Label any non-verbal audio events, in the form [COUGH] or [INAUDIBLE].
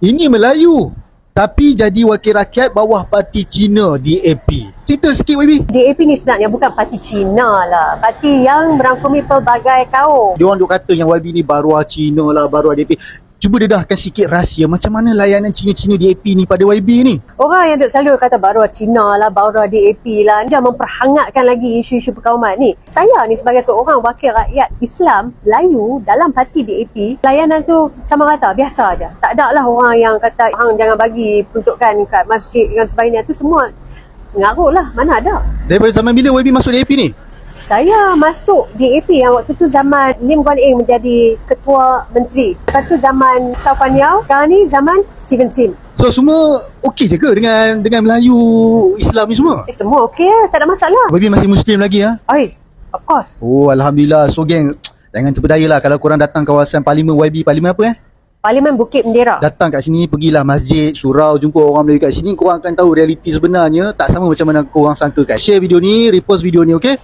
Ini Melayu tapi jadi wakil rakyat bawah parti Cina DAP. Cerita sikit YB. DAP ni sebenarnya bukan parti Cina lah. Parti yang merangkumi pelbagai kaum. Dia orang duk kata yang YB ni baruah Cina lah, baruah DAP. Cuba dedahkan sikit rahsia macam mana layanan Cina-Cina DAP ni pada YB ni. Orang yang selalu kata baru Cina lah, baru DAP lah. Dia memperhangatkan lagi isu-isu perkauman ni. Saya ni sebagai seorang wakil rakyat Islam, Melayu dalam parti DAP, layanan tu sama rata, biasa aja. Tak ada lah orang yang kata, hang jangan bagi peruntukan kat masjid dan sebagainya. tu semua ngaruh lah. Mana ada. Daripada zaman bila YB masuk DAP ni? Saya masuk DAP yang waktu tu zaman Lim Guan Eng menjadi ketua menteri. Lepas tu zaman Chow Fan Yao. Sekarang ni zaman Steven Sim. So semua okey je ke dengan dengan Melayu Islam ni semua? Eh semua okey lah. Tak ada masalah. YB masih Muslim lagi ah? Oi, of course. Oh Alhamdulillah. So geng, [TSK] jangan terpedaya lah kalau korang datang kawasan Parlimen YB. Parlimen apa eh? Parlimen Bukit Bendera. Datang kat sini, pergilah masjid, surau, jumpa orang Melayu kat sini. Korang akan tahu realiti sebenarnya tak sama macam mana korang sangka kat. Share video ni, repost video ni, okay?